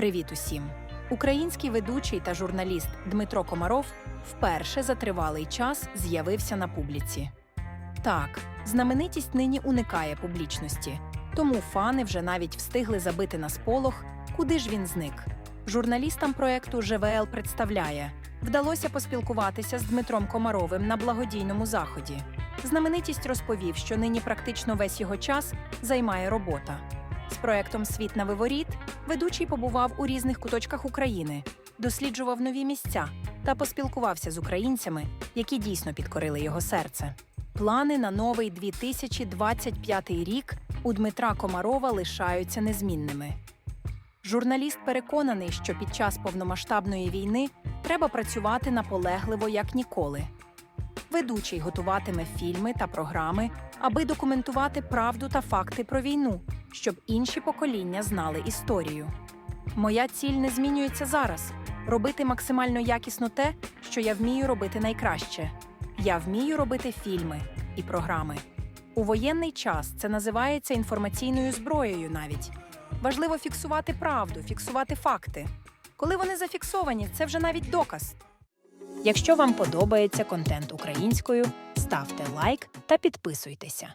Привіт усім! Український ведучий та журналіст Дмитро Комаров вперше за тривалий час з'явився на публіці. Так, знаменитість нині уникає публічності, тому фани вже навіть встигли забити на сполох, куди ж він зник. Журналістам проекту ЖВЛ представляє вдалося поспілкуватися з Дмитром Комаровим на благодійному заході. Знаменитість розповів, що нині практично весь його час займає робота. З проектом Світ на виворіт ведучий побував у різних куточках України, досліджував нові місця та поспілкувався з українцями, які дійсно підкорили його серце. Плани на новий 2025 рік у Дмитра Комарова лишаються незмінними. Журналіст переконаний, що під час повномасштабної війни треба працювати наполегливо як ніколи. Ведучий готуватиме фільми та програми, аби документувати правду та факти про війну, щоб інші покоління знали історію. Моя ціль не змінюється зараз робити максимально якісно те, що я вмію робити найкраще. Я вмію робити фільми і програми. У воєнний час це називається інформаційною зброєю навіть. Важливо фіксувати правду, фіксувати факти. Коли вони зафіксовані, це вже навіть доказ. Якщо вам подобається контент українською, ставте лайк та підписуйтеся.